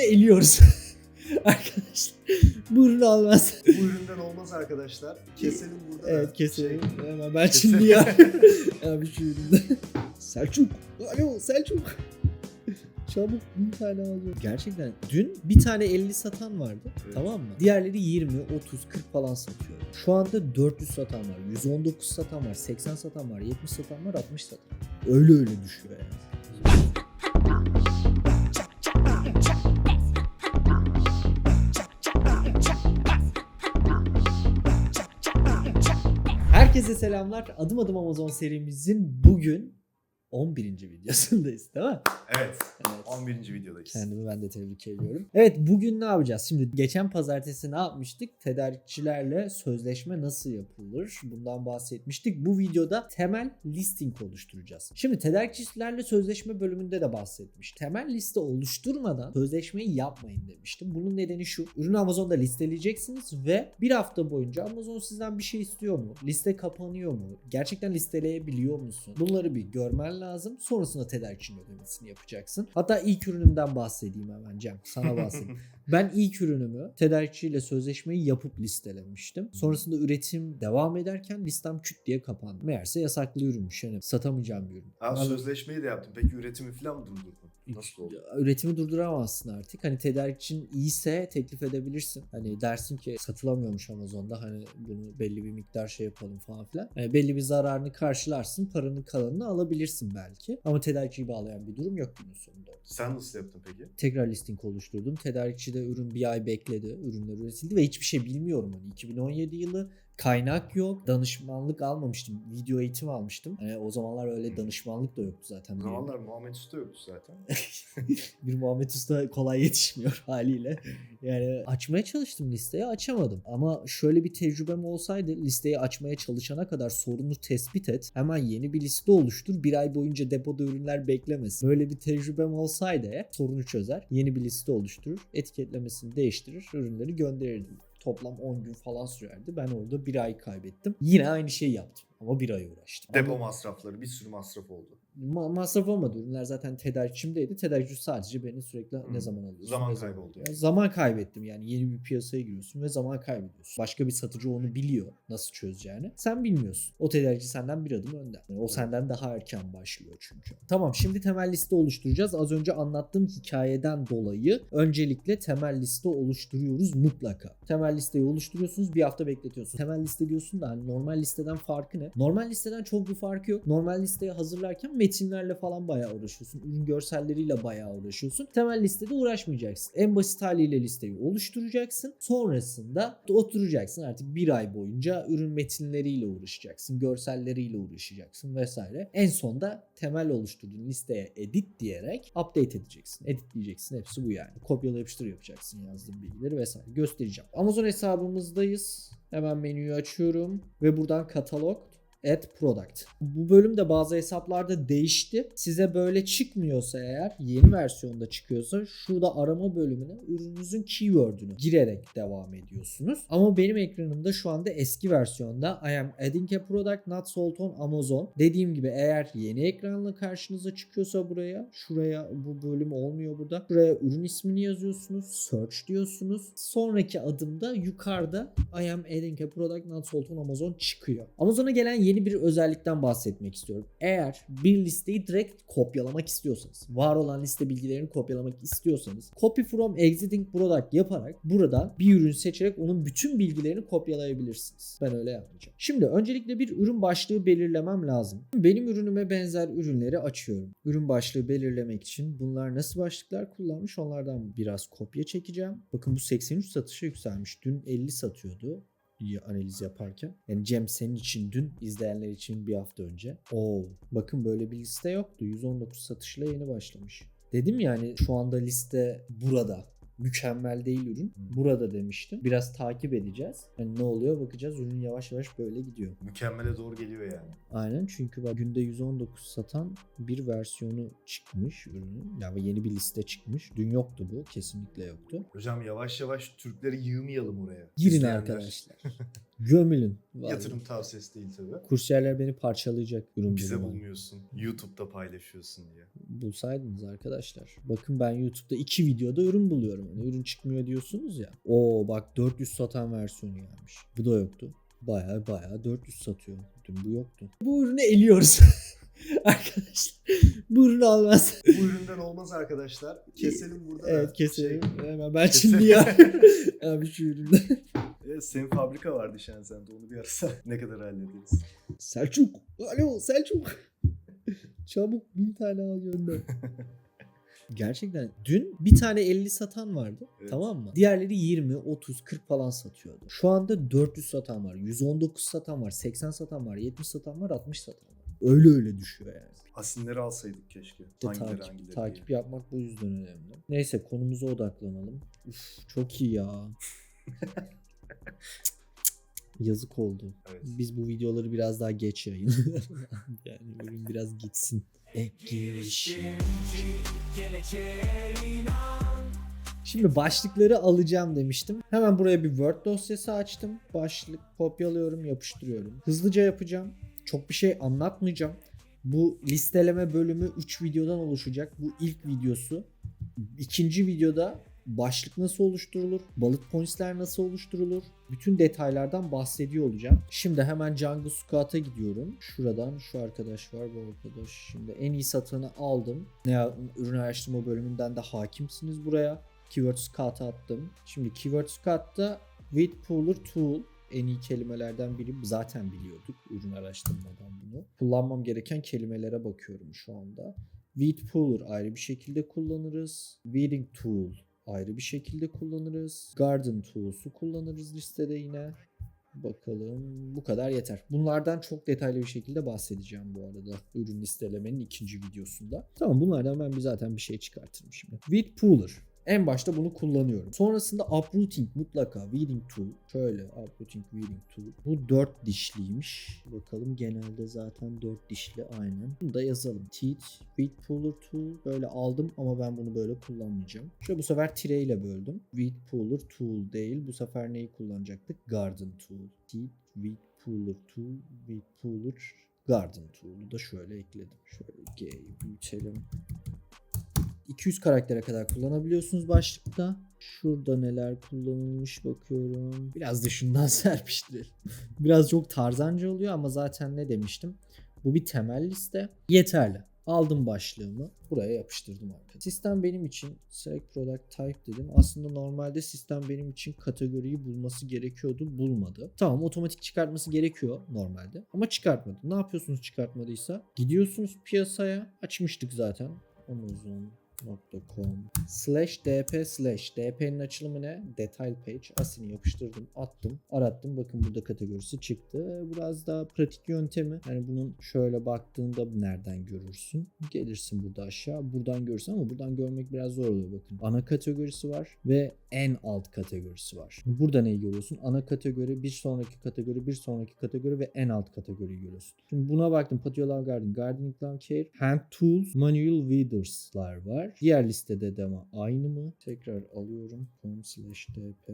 ürünü eliyoruz. Arkadaşlar bu ürün almaz. Bu üründen olmaz arkadaşlar. Keselim burada. da Evet keselim. şey- Hemen ben Keselim. şimdi ya. Abi şu üründe. Selçuk. Alo Selçuk. Çabuk bin tane alacağım. Gerçekten dün bir tane 50 satan vardı. Evet. Tamam mı? Diğerleri 20, 30, 40 falan satıyor. Şu anda 400 satan var, 119 satan var, 80 satan var, 70 satan var, 60 satan var. Öyle öyle düşüyor yani. Herkese selamlar. Adım adım Amazon serimizin bugün 11. videosundayız değil mi? Evet. Evet. 11. videodayız. Kendimi ben de tebrik ediyorum. Evet bugün ne yapacağız? Şimdi geçen pazartesi ne yapmıştık? Tedarikçilerle sözleşme nasıl yapılır? Bundan bahsetmiştik. Bu videoda temel listing oluşturacağız. Şimdi tedarikçilerle sözleşme bölümünde de bahsetmiş. Temel liste oluşturmadan sözleşmeyi yapmayın demiştim. Bunun nedeni şu. Ürünü Amazon'da listeleyeceksiniz ve bir hafta boyunca Amazon sizden bir şey istiyor mu? Liste kapanıyor mu? Gerçekten listeleyebiliyor musun? Bunları bir görmen lazım. Sonrasında tedarikçinin ödemesini yapacaksın. Hatta ilk ürünümden bahsedeyim hemen Cem. Sana bahsedeyim. Ben ilk ürünümü tedarikçiyle sözleşmeyi yapıp listelemiştim. Sonrasında üretim devam ederken listem küt diye kapandı. Meğerse yasaklı ürünmüş. Yani satamayacağım bir ürün. Ha, Anladın- sözleşmeyi de yaptım. Peki üretimi falan mı durdurdun? Nasıl oldu? Üretimi durduramazsın artık. Hani tedarikçin iyiyse teklif edebilirsin. Hani dersin ki satılamıyormuş Amazon'da hani bunu belli bir miktar şey yapalım falan filan. Hani belli bir zararını karşılarsın. Paranın kalanını alabilirsin belki. Ama tedarikçiyi bağlayan bir durum yok günün sonunda. Sen nasıl yaptın peki? Tekrar listing oluşturdum. Tedarikçide ürün bir ay bekledi. Ürünler üretildi ve hiçbir şey bilmiyorum. Hani 2017 yılı kaynak yok. Danışmanlık almamıştım. Video eğitim almıştım. Hani o zamanlar öyle danışmanlık da yoktu zaten. O zamanlar Muhammed Usta yoktu zaten. bir Muhammed Usta kolay yetişmiyor haliyle. Yani açmaya çalıştım listeyi açamadım. Ama şöyle bir tecrübem olsaydı listeyi açmaya çalışana kadar sorunu tespit et. Hemen yeni bir liste oluştur. Bir ay boyunca depoda ürünler beklemesin. Böyle bir tecrübem olsaydı sorunu çözer. Yeni bir liste oluşturur. Etiketlemesini değiştirir. Ürünleri gönderirdim. Toplam 10 gün falan sürerdi. Ben orada bir ay kaybettim. Yine aynı şeyi yaptım. Ama bir ay uğraştım. Depo masrafları bir sürü masraf oldu. Ma- masraf olmadı. Ürünler zaten tedarikçimdeydi. Tedarikçi sadece beni sürekli Hı. ne zaman alıyorsun? Zaman ne zaman kayboldu alıyor? yani. Zaman kaybettim yani. Yeni bir piyasaya giriyorsun ve zaman kaybediyorsun. Başka bir satıcı onu biliyor nasıl çözeceğini. Sen bilmiyorsun. O tedarikçi senden bir adım önde. Yani o senden daha erken başlıyor çünkü. Tamam şimdi temel liste oluşturacağız. Az önce anlattığım hikayeden dolayı öncelikle temel liste oluşturuyoruz mutlaka. Temel listeyi oluşturuyorsunuz bir hafta bekletiyorsunuz. Temel liste diyorsun da hani normal listeden farkı ne? Normal listeden çok bir farkı yok. Normal listeyi hazırlarken metinlerle falan bayağı uğraşıyorsun. Ürün görselleriyle bayağı uğraşıyorsun. Temel listede uğraşmayacaksın. En basit haliyle listeyi oluşturacaksın. Sonrasında oturacaksın artık bir ay boyunca ürün metinleriyle uğraşacaksın. Görselleriyle uğraşacaksın vesaire. En sonda temel oluşturduğun listeye edit diyerek update edeceksin. Editleyeceksin. Hepsi bu yani. Kopyala yapıştır yapacaksın yazdığın bilgileri vesaire. Göstereceğim. Amazon hesabımızdayız. Hemen menüyü açıyorum ve buradan katalog Add Product. Bu bölümde bazı hesaplarda değişti. Size böyle çıkmıyorsa eğer yeni versiyonda çıkıyorsa şurada arama bölümüne ürününüzün keyword'ünü girerek devam ediyorsunuz. Ama benim ekranımda şu anda eski versiyonda I am adding a product not sold on Amazon. Dediğim gibi eğer yeni ekranla karşınıza çıkıyorsa buraya şuraya bu bölüm olmuyor burada. Buraya ürün ismini yazıyorsunuz. Search diyorsunuz. Sonraki adımda yukarıda I am adding a product not sold on Amazon çıkıyor. Amazon'a gelen yeni bir özellikten bahsetmek istiyorum. Eğer bir listeyi direkt kopyalamak istiyorsanız, var olan liste bilgilerini kopyalamak istiyorsanız, copy from exiting product yaparak burada bir ürün seçerek onun bütün bilgilerini kopyalayabilirsiniz. Ben öyle yapmayacağım. Şimdi öncelikle bir ürün başlığı belirlemem lazım. Benim ürünüme benzer ürünleri açıyorum. Ürün başlığı belirlemek için bunlar nasıl başlıklar kullanmış onlardan biraz kopya çekeceğim. Bakın bu 83 satışa yükselmiş. Dün 50 satıyordu analiz yaparken. Yani Cem senin için dün izleyenler için bir hafta önce. Oo, bakın böyle bir liste yoktu. 119 satışla yeni başlamış. Dedim yani şu anda liste burada. Mükemmel değil ürün. Burada demiştim. Biraz takip edeceğiz. Hani ne oluyor bakacağız. Ürün yavaş yavaş böyle gidiyor. Mükemmele doğru geliyor yani. Aynen çünkü bak günde 119 satan bir versiyonu çıkmış ürünün. Yani yeni bir liste çıkmış. Dün yoktu bu. Kesinlikle yoktu. Hocam yavaş yavaş Türkleri yığmayalım oraya. Girin İzleyenler. arkadaşlar. Gömülün. Vallahi. Yatırım tavsiyesi değil tabii. Kursiyerler beni parçalayacak ürün Bize bulmuyorsun. YouTube'da paylaşıyorsun diye. Bulsaydınız arkadaşlar. Bakın ben YouTube'da iki videoda ürün buluyorum. Hani ürün çıkmıyor diyorsunuz ya. Oo bak 400 satan versiyonu gelmiş. Bu da yoktu. Baya baya 400 satıyor. Dün bu yoktu. Bu ürünü eliyoruz. arkadaşlar bu ürünü almaz. Bu üründen olmaz arkadaşlar. Keselim burada. da Evet keselim. Şey, Hemen ben Keselim. şimdi ya. Abi şu üründe. Senin fabrika vardı Shenzhen'de onu bir arasa ne kadar hallederiz. Selçuk. Alo Selçuk. Çabuk bin tane al gönder. Gerçekten dün bir tane 50 satan vardı. Evet. Tamam mı? Diğerleri 20, 30, 40 falan satıyordu. Şu anda 400 satan var, 119 satan var, 80 satan var, 70 satan var, 60 satan var. Öyle öyle düşüyor yani. Asinleri alsaydık keşke. İşte hangileri takip, hangileri takip diye. yapmak bu yüzden önemli. Neyse konumuza odaklanalım. Uf, çok iyi ya. Yazık oldu. Evet. Biz bu videoları biraz daha geç yayınlayalım. yani ürün biraz gitsin. Ek girişim. Şimdi başlıkları alacağım demiştim. Hemen buraya bir Word dosyası açtım. Başlık kopyalıyorum, yapıştırıyorum. Hızlıca yapacağım. Çok bir şey anlatmayacağım. Bu listeleme bölümü 3 videodan oluşacak. Bu ilk videosu. İkinci videoda başlık nasıl oluşturulur, bullet points'ler nasıl oluşturulur, bütün detaylardan bahsediyor olacağım. Şimdi hemen Django Scout'a gidiyorum. Şuradan şu arkadaş var bu arkadaş. Şimdi en iyi satını aldım. Ne ürün araştırma bölümünden de hakimsiniz buraya. Keyword Scout'a attım. Şimdi Keyword Scout'ta with Pooler Tool en iyi kelimelerden biri zaten biliyorduk ürün araştırmadan bunu. Kullanmam gereken kelimelere bakıyorum şu anda. Weed Puller ayrı bir şekilde kullanırız. Weeding Tool ayrı bir şekilde kullanırız. Garden Tools'u kullanırız listede yine. Bakalım bu kadar yeter. Bunlardan çok detaylı bir şekilde bahsedeceğim bu arada ürün listelemenin ikinci videosunda. Tamam bunlardan ben bir zaten bir şey çıkartırım şimdi. Weed Puller. En başta bunu kullanıyorum. Sonrasında uprooting mutlaka weeding tool. Şöyle uprooting weeding tool. Bu 4 dişliymiş. Bakalım genelde zaten 4 dişli aynen. Bunu da yazalım. Teeth weed puller tool. Böyle aldım ama ben bunu böyle kullanmayacağım. Şöyle bu sefer tire ile böldüm. Weed puller tool değil. Bu sefer neyi kullanacaktık? Garden tool. Teeth weed puller tool. Weed puller garden tool'u da şöyle ekledim. Şöyle G'yi büyütelim. 200 karaktere kadar kullanabiliyorsunuz başlıkta. Şurada neler kullanılmış bakıyorum. Biraz dışından serpiştirelim. Biraz çok tarzanca oluyor ama zaten ne demiştim? Bu bir temel liste. Yeterli. Aldım başlığımı. Buraya yapıştırdım arkadaşlar. Sistem benim için select product type dedim. Aslında normalde sistem benim için kategoriyi bulması gerekiyordu. Bulmadı. Tamam otomatik çıkartması gerekiyor normalde. Ama çıkartmadı. Ne yapıyorsunuz çıkartmadıysa? Gidiyorsunuz piyasaya. Açmıştık zaten. Amazon .com slash dp slash dp'nin açılımı ne? Detail page. Asin'i yapıştırdım, attım, arattım. Bakın burada kategorisi çıktı. Biraz daha pratik yöntemi. Yani bunun şöyle baktığında nereden görürsün? Gelirsin burada aşağı. Buradan görürsün ama buradan görmek biraz zor oluyor bakın. Ana kategorisi var ve en alt kategorisi var. Burada neyi görüyorsun? Ana kategori, bir sonraki kategori, bir sonraki kategori ve en alt kategoriyi görüyorsun. Şimdi buna baktım. Patio Love Garden, Gardening Love Care, Hand Tools, Manual Weeders'lar var. Diğer listede de ama aynı mı? Tekrar alıyorum. Com slash dp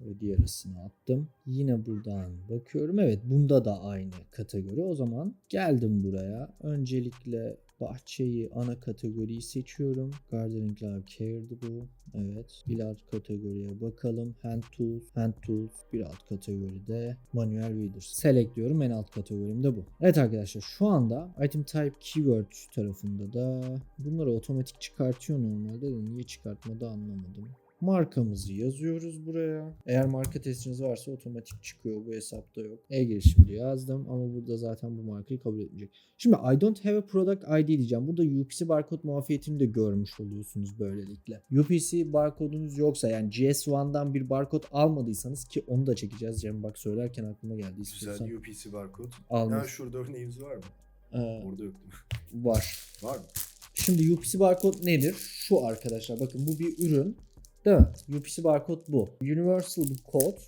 ve diğerisini attım. Yine buradan bakıyorum. Evet bunda da aynı kategori. O zaman geldim buraya. Öncelikle bahçeyi ana kategoriyi seçiyorum. Gardening Love Care'dı bu. Evet. Bir alt kategoriye bakalım. Hand Tools. Hand Tools bir alt kategoride. Manual Readers. Select diyorum. En alt kategorim de bu. Evet arkadaşlar şu anda Item Type Keyword tarafında da bunları otomatik çıkartıyor normalde de niye çıkartmadı anlamadım. Markamızı yazıyoruz buraya. Eğer marka testiniz varsa otomatik çıkıyor. Bu hesapta yok. E-girişim diye yazdım ama burada zaten bu markayı kabul etmeyecek. Şimdi I don't have a product ID diyeceğim. Burada UPC barkod muafiyetini de görmüş oluyorsunuz böylelikle. UPC barkodunuz yoksa yani GS1'dan bir barkod almadıysanız ki onu da çekeceğiz. Cem bak söylerken aklıma geldi. İstiyorsan Güzel UPC barkod. almış. Ya şurada örneğimiz var mı? Ee, Orada yok var. Var mı? Şimdi UPC barkod nedir? Şu arkadaşlar bakın bu bir ürün. Değil mi? UPC barkod bu. Universal bir kod.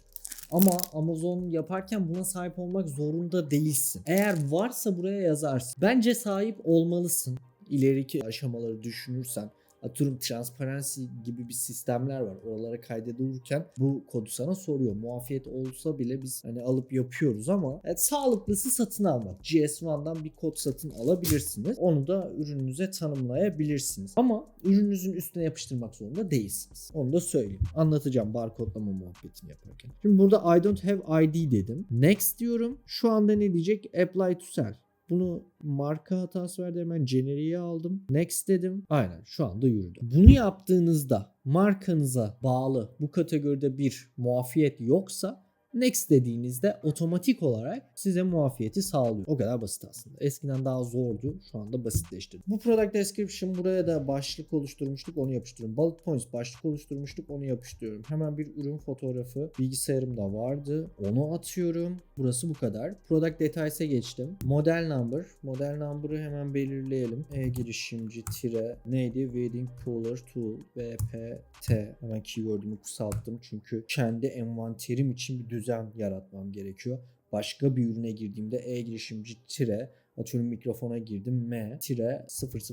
Ama Amazon yaparken buna sahip olmak zorunda değilsin. Eğer varsa buraya yazarsın. Bence sahip olmalısın. İleriki aşamaları düşünürsen. Atıyorum transparency gibi bir sistemler var. Oralara kaydedilirken bu kodu sana soruyor. Muafiyet olsa bile biz hani alıp yapıyoruz ama evet, sağlıklısı satın almak. GS1'dan bir kod satın alabilirsiniz. Onu da ürününüze tanımlayabilirsiniz. Ama ürününüzün üstüne yapıştırmak zorunda değilsiniz. Onu da söyleyeyim. Anlatacağım barkodlama muhabbetini yaparken. Şimdi burada I don't have ID dedim. Next diyorum. Şu anda ne diyecek? Apply to sell. Bunu marka hatası verdi hemen generiğe aldım. Next dedim. Aynen şu anda yürüdü. Bunu yaptığınızda markanıza bağlı bu kategoride bir muafiyet yoksa Next dediğinizde otomatik olarak size muafiyeti sağlıyor. O kadar basit aslında. Eskiden daha zordu. Şu anda basitleştirdim. Bu product description buraya da başlık oluşturmuştuk. Onu yapıştırıyorum. Bullet points başlık oluşturmuştuk. Onu yapıştırıyorum. Hemen bir ürün fotoğrafı bilgisayarımda vardı. Onu atıyorum. Burası bu kadar. Product details'e geçtim. Model number. Model number'ı hemen belirleyelim. E girişimci tire neydi? Wedding Cooler Tool VPT. Hemen keyword'ümü kısalttım. Çünkü kendi envanterim için bir düzen yaratmam gerekiyor. Başka bir ürüne girdiğimde e girişimci tire atıyorum mikrofona girdim m tire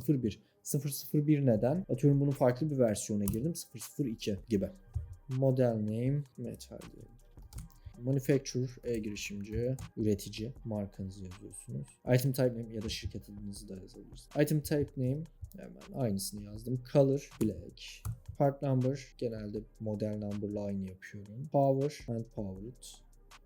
001 001 neden? Atıyorum bunun farklı bir versiyona girdim 002 gibi. Model name metal diyelim. Manufacturer, e-girişimci, üretici, markanızı yazıyorsunuz. Item type name ya da şirket adınızı da yazabilirsiniz. Item type name hemen aynısını yazdım. Color, black. Part number genelde model number'la aynı yapıyorum. Power, hand powered.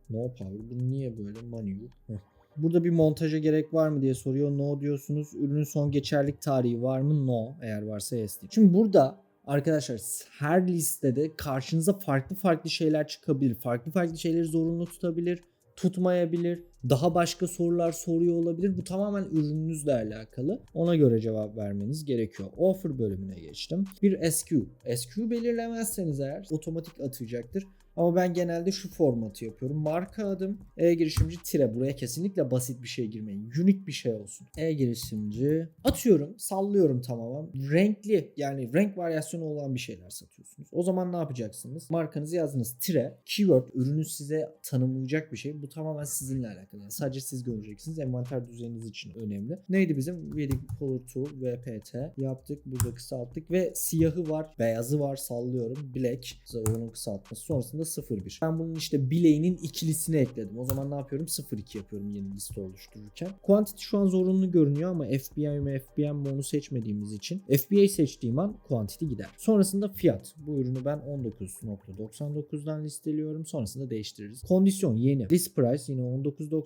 No power. Bu niye böyle manual? Burada bir montaja gerek var mı diye soruyor. No diyorsunuz. Ürünün son geçerlik tarihi var mı? No. Eğer varsa yes diyeyim. Şimdi burada Arkadaşlar her listede karşınıza farklı farklı şeyler çıkabilir. Farklı farklı şeyleri zorunlu tutabilir, tutmayabilir. Daha başka sorular soruyor olabilir. Bu tamamen ürününüzle alakalı. Ona göre cevap vermeniz gerekiyor. Offer bölümüne geçtim. Bir SQ. SQ belirlemezseniz eğer otomatik atacaktır. Ama ben genelde şu formatı yapıyorum. Marka adım, e-girişimci tire. Buraya kesinlikle basit bir şey girmeyin. Unique bir şey olsun. E-girişimci atıyorum, sallıyorum tamamen. Renkli yani renk varyasyonu olan bir şeyler satıyorsunuz. O zaman ne yapacaksınız? Markanızı yazdınız. Tire, keyword, ürünü size tanımlayacak bir şey. Bu tamamen sizinle alakalı. Yani sadece siz göreceksiniz. Envanter düzeniniz için önemli. Neydi bizim? Wedding Color Tool, VPT yaptık. Burada kısalttık ve siyahı var, beyazı var sallıyorum. Black. Onun kısaltması. Sonrasında 01. Ben bunun işte bileğinin ikilisini ekledim. O zaman ne yapıyorum? 02 yapıyorum yeni liste oluştururken. Quantity şu an zorunlu görünüyor ama FBA mi FBM mi onu seçmediğimiz için FBA seçtiğim an quantity gider. Sonrasında fiyat. Bu ürünü ben 19.99'dan listeliyorum. Sonrasında değiştiririz. Kondisyon yeni. List price yine 19.99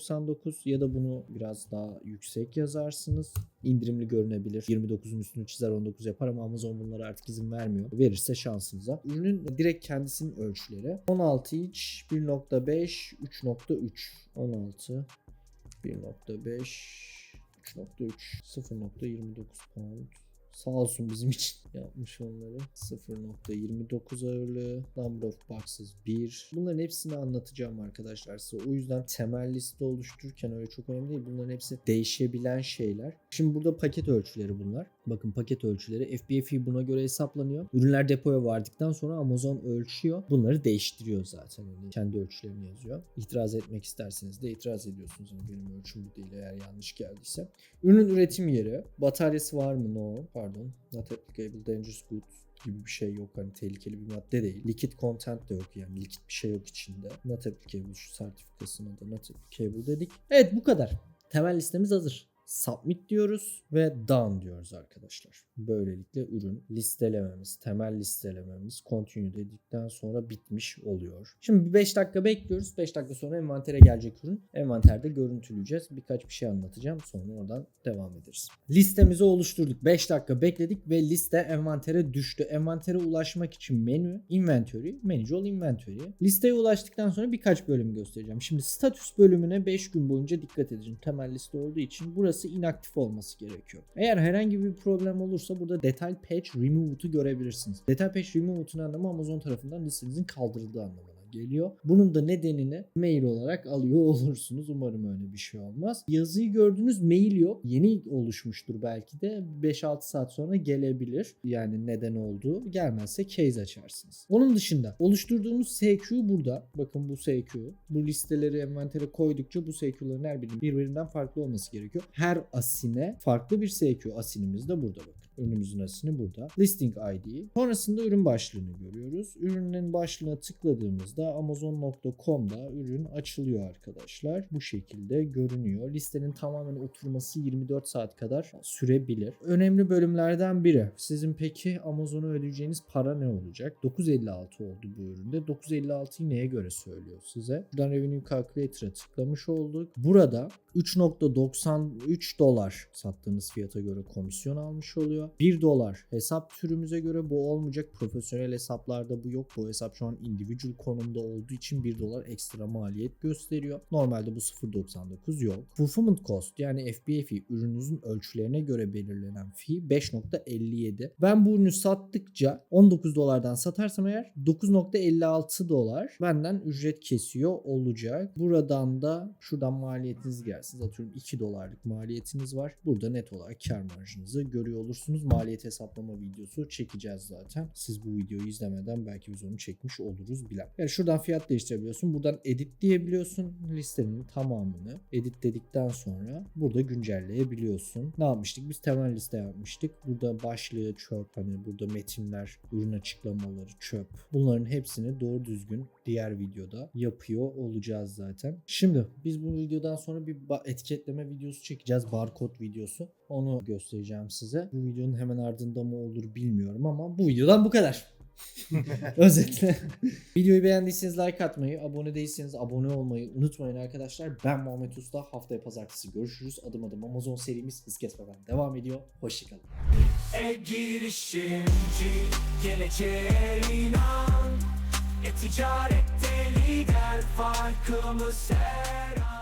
ya da bunu biraz daha yüksek yazarsınız. İndirimli görünebilir. 29'un üstünü çizer 19 yapar ama Amazon bunlara artık izin vermiyor. Verirse şansınıza. Ürünün direkt kendisinin ölçüleri. 16 inç 1.5 3.3 16 1.5 3.3 0.29 pound Sağ olsun bizim için yapmış onları. 0.29 ağırlığı. Number of boxes 1. Bunların hepsini anlatacağım arkadaşlar size. O yüzden temel liste oluştururken öyle çok önemli değil. Bunların hepsi değişebilen şeyler. Şimdi burada paket ölçüleri bunlar. Bakın paket ölçüleri. FBA fee buna göre hesaplanıyor. Ürünler depoya vardıktan sonra Amazon ölçüyor. Bunları değiştiriyor zaten. Yani kendi ölçülerini yazıyor. İtiraz etmek isterseniz de itiraz ediyorsunuz. Yani benim ölçüm bu değil eğer yanlış geldiyse. Ürünün üretim yeri. Bataryası var mı? No. Pardon. Not applicable dangerous goods gibi bir şey yok. Hani tehlikeli bir madde değil. Liquid content de yok yani. Likit bir şey yok içinde. Not applicable şu sertifikasına da not applicable dedik. Evet bu kadar. Temel listemiz hazır. Submit diyoruz ve done diyoruz arkadaşlar. Böylelikle ürün listelememiz, temel listelememiz continue dedikten sonra bitmiş oluyor. Şimdi bir 5 dakika bekliyoruz. 5 dakika sonra envantere gelecek ürün. Envanterde görüntüleyeceğiz. Birkaç bir şey anlatacağım. Sonra oradan devam ederiz. Listemizi oluşturduk. 5 dakika bekledik ve liste envantere düştü. Envantere ulaşmak için menü, inventory, manage inventory. Listeye ulaştıktan sonra birkaç bölüm göstereceğim. Şimdi status bölümüne 5 gün boyunca dikkat edin. Temel liste olduğu için burası inaktif olması gerekiyor. Eğer herhangi bir problem olursa burada Detail Patch Removed'u görebilirsiniz. Detail Patch Removed'un anlamı Amazon tarafından listenizin kaldırıldığı anlamına geliyor. Bunun da nedenini mail olarak alıyor olursunuz. Umarım öyle bir şey olmaz. Yazıyı gördünüz mail yok. Yeni oluşmuştur belki de 5-6 saat sonra gelebilir. Yani neden olduğu. Gelmezse case açarsınız. Onun dışında oluşturduğumuz SQ burada. Bakın bu SQ. Bu listeleri envantere koydukça bu SQ'ların her birinin birbirinden farklı olması gerekiyor. Her asine farklı bir SQ asinimiz de burada bakın. Ürünümüzün asını burada. Listing ID. Sonrasında ürün başlığını görüyoruz. Ürünün başlığına tıkladığımızda amazon.com'da ürün açılıyor arkadaşlar. Bu şekilde görünüyor. Listenin tamamen oturması 24 saat kadar sürebilir. Önemli bölümlerden biri. Sizin peki Amazon'a ödeyeceğiniz para ne olacak? 956 oldu bu üründe. 956'yı neye göre söylüyor size? Buradan Revenue Calculator'a tıklamış olduk. Burada 3.93 dolar sattığınız fiyata göre komisyon almış oluyor. 1 dolar hesap türümüze göre bu olmayacak. Profesyonel hesaplarda bu yok. Bu hesap şu an individual konumda olduğu için 1 dolar ekstra maliyet gösteriyor. Normalde bu 0.99 yok. Fulfillment cost yani FBA fee ürününüzün ölçülerine göre belirlenen fee 5.57. Ben bu ürünü sattıkça 19 dolardan satarsam eğer 9.56 dolar benden ücret kesiyor olacak. Buradan da şuradan maliyetiniz gelsin. Atıyorum 2 dolarlık maliyetiniz var. Burada net olarak kar marjınızı görüyor olursunuz. Maliyet hesaplama videosu çekeceğiz zaten. Siz bu videoyu izlemeden belki biz onu çekmiş oluruz bilen. Yani şuradan fiyat değiştirebiliyorsun. Buradan edit diyebiliyorsun. Listenin tamamını edit dedikten sonra burada güncelleyebiliyorsun. Ne yapmıştık? Biz temel liste yapmıştık. Burada başlığı çöp hani burada metinler, ürün açıklamaları çöp. Bunların hepsini doğru düzgün diğer videoda yapıyor olacağız zaten. Şimdi biz bu videodan sonra bir etiketleme videosu çekeceğiz. Barkod videosu. Onu göstereceğim size. Bu videonun hemen ardında mı olur bilmiyorum ama bu videodan bu kadar. Özetle. Videoyu beğendiyseniz like atmayı, abone değilseniz abone olmayı unutmayın arkadaşlar. Ben Muhammed Usta. Haftaya pazartesi görüşürüz. Adım adım Amazon serimiz hız kesmeden devam ediyor. Hoşçakalın. E-girişimci geleceğe inan E-ticarette lider farkımız her an